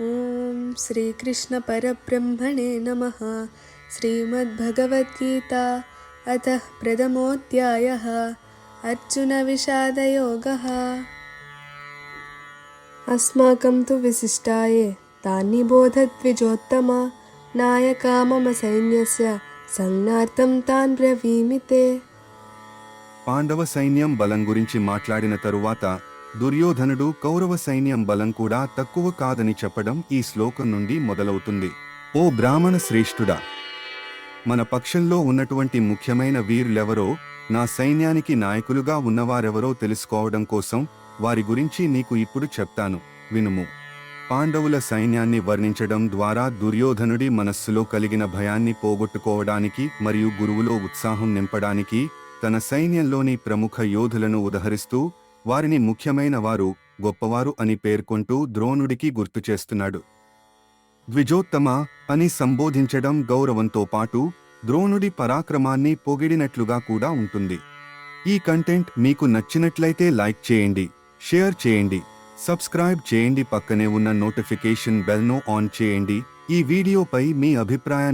ఓం శ్రీకృష్ణ పరబ్రహ్మణే నమ. శ్రీమద్భగవద్గీత అత ప్రథమోధ్యాయ. అర్జున విషాదయోగ. అస్మాకం తు విశిష్టాయే తాన్ని బోధద్విజోత్తమ. నాయకా మమ సైన్యస్య సంజ్ఞార్థం తాన్ బ్రవీమితే. పాండవ సైన్యం బలం గురించి మాట్లాడిన తరువాత దుర్యోధనుడు కౌరవ సైన్యం బలం కూడా తక్కువ కాదని చెప్పడం ఈ శ్లోకం నుండి మొదలవుతుంది. ఓ బ్రాహ్మణ శ్రేష్ఠుడా! మన పక్షంలో ఉన్నటువంటి ముఖ్యమైన వీరులెవరో నా సైన్యానికి నాయకులుగా ఉన్నవారెవరో తెలుసుకోవడం కోసం వారి గురించి నీకు ఇప్పుడు చెప్తాను. వినుము. పాండవుల సైన్యాన్ని వర్ణించడం ద్వారా దుర్యోధనుడి మనస్సులో కలిగిన భయాన్ని పోగొట్టుకోవడానికి మరియు గురువులో ఉత్సాహం నింపడానికి తన సైన్యంలోని ప్రముఖ యోధులను ఉదహరిస్తూ వారిని ముఖ్యమైన వారు గొప్పవారు అని పేర్కొంటూ ద్రోణుడికి గుర్తు చేస్తున్నాడు. ద్విజోత్తమ అని సంబోధించడం గౌరవంతో పాటు ద్రోణుడి పరాక్రమాన్ని పొగిడినట్లుగా కూడా ఉంటుంది. ఈ కంటెంట్ మీకు నచ్చినట్లయితే లైక్ చేయండి షేర్ చేయండి సబ్స్క్రైబ్ చేయండి పక్కనే ఉన్న నోటిఫికేషన్ బెల్ను ఆన్ చేయండి. ఈ వీడియోపై మీ అభిప్రాయాన్ని